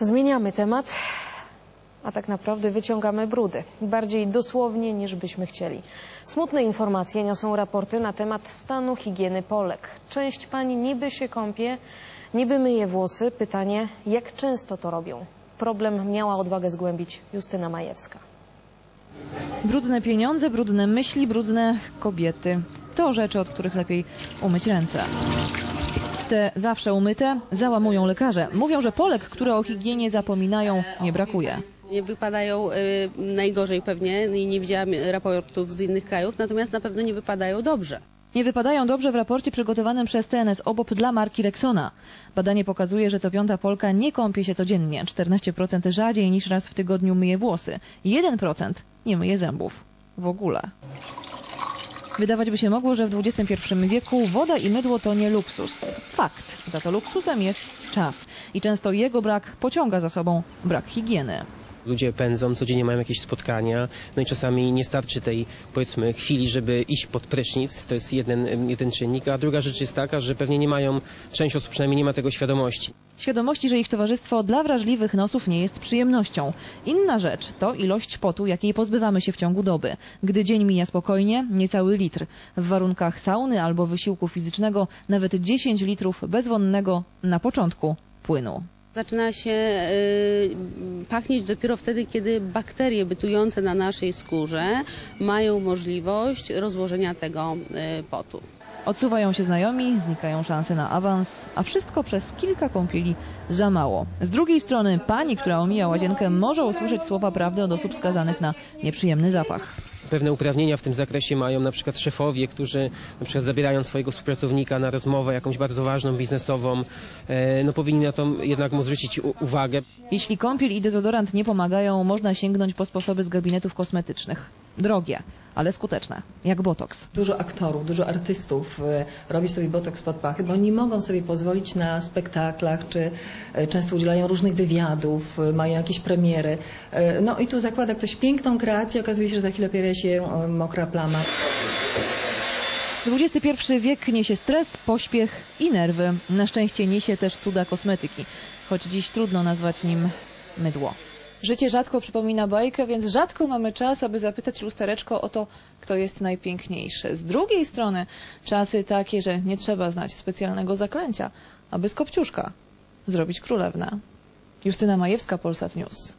Zmieniamy temat, a tak naprawdę wyciągamy brudy. Bardziej dosłownie niż byśmy chcieli. Smutne informacje niosą raporty na temat stanu higieny Polek. Część pań niby się kąpie, niby myje włosy. Pytanie, jak często to robią? Problem miała odwagę zgłębić Justyna Majewska. Brudne pieniądze, brudne myśli, brudne kobiety. To rzeczy, od których lepiej umyć ręce. Te zawsze umyte załamują lekarze. Mówią, że Polek, które o higienie zapominają, nie brakuje. Nie wypadają y, najgorzej pewnie i nie widziałam raportów z innych krajów, natomiast na pewno nie wypadają dobrze. Nie wypadają dobrze w raporcie przygotowanym przez TNS OBOP dla marki Rexona. Badanie pokazuje, że co piąta Polka nie kąpie się codziennie. 14% rzadziej niż raz w tygodniu myje włosy. 1% nie myje zębów. W ogóle. Wydawać by się mogło, że w XXI wieku woda i mydło to nie luksus. Fakt. Za to luksusem jest czas. I często jego brak pociąga za sobą brak higieny. Ludzie pędzą, codziennie mają jakieś spotkania, no i czasami nie starczy tej, powiedzmy, chwili, żeby iść pod prysznic, to jest jeden, jeden czynnik, a druga rzecz jest taka, że pewnie nie mają, część osób przynajmniej nie ma tego świadomości. Świadomości, że ich towarzystwo dla wrażliwych nosów nie jest przyjemnością. Inna rzecz to ilość potu, jakiej pozbywamy się w ciągu doby. Gdy dzień mija spokojnie, niecały litr. W warunkach sauny albo wysiłku fizycznego nawet 10 litrów bezwonnego na początku płynu. Zaczyna się y, pachnieć dopiero wtedy, kiedy bakterie bytujące na naszej skórze mają możliwość rozłożenia tego y, potu. Odsuwają się znajomi, znikają szanse na awans, a wszystko przez kilka kąpieli za mało. Z drugiej strony pani, która omija łazienkę, może usłyszeć słowa prawdy od osób skazanych na nieprzyjemny zapach. Pewne uprawnienia w tym zakresie mają na przykład szefowie, którzy na przykład zabierają swojego współpracownika na rozmowę jakąś bardzo ważną, biznesową, e, no powinni na to jednak mu zwrócić uwagę. Jeśli kąpiel i dezodorant nie pomagają, można sięgnąć po sposoby z gabinetów kosmetycznych. Drogie, ale skuteczne, jak botoks. Dużo aktorów, dużo artystów e, robi sobie botoks pod pachy, bo nie mogą sobie pozwolić na spektaklach, czy e, często udzielają różnych wywiadów, e, mają jakieś premiery. No i tu zakłada ktoś piękną kreację, okazuje się, że za chwilę pojawia się mokra plama. XXI wiek niesie stres, pośpiech i nerwy. Na szczęście niesie też cuda kosmetyki, choć dziś trudno nazwać nim mydło. Życie rzadko przypomina bajkę, więc rzadko mamy czas, aby zapytać lustereczko o to, kto jest najpiękniejszy. Z drugiej strony czasy takie, że nie trzeba znać specjalnego zaklęcia, aby z Kopciuszka zrobić królewnę. Justyna Majewska, Polsat News.